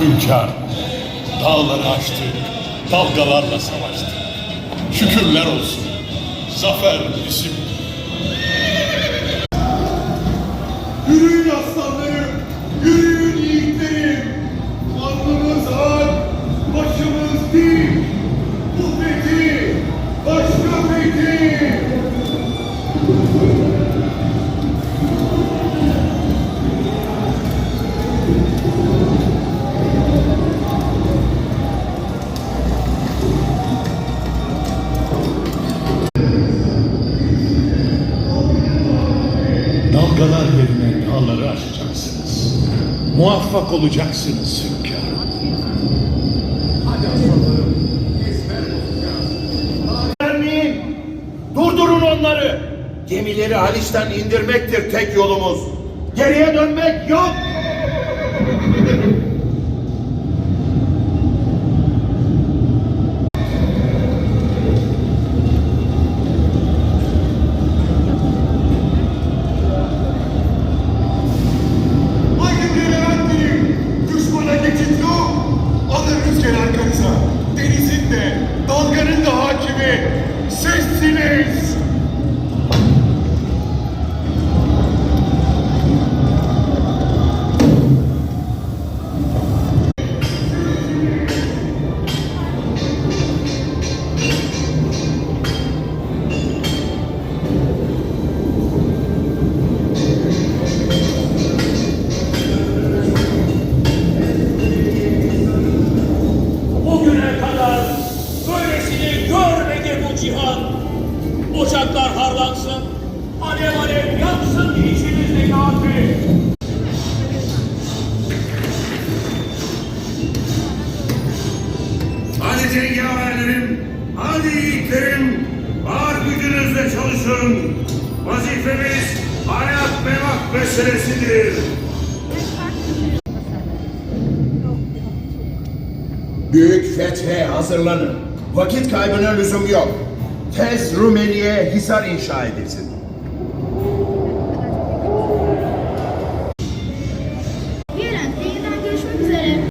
Hünkâr, dağları aştık, dalgalarla savaştık. Şükürler olsun, zafer bizim. Yerine dağları aşacaksınız. Muvaffak olacaksınız hünkârım. Vermeyin. Durdurun onları. Gemileri Haliç'ten indirmektir tek yolumuz. Geriye dönmek yok. Since cihan. Ocaklar harlansın, alev alev yansın içimizdeki ateş. Hadi cengaverlerim, hadi yiğitlerim, var gücünüzle çalışın. Vazifemiz hayat memak meselesidir. Büyük fethe hazırlanın. Vakit kaybına lüzum yok. Tez Rumeli'ye hisar inşa edilsin.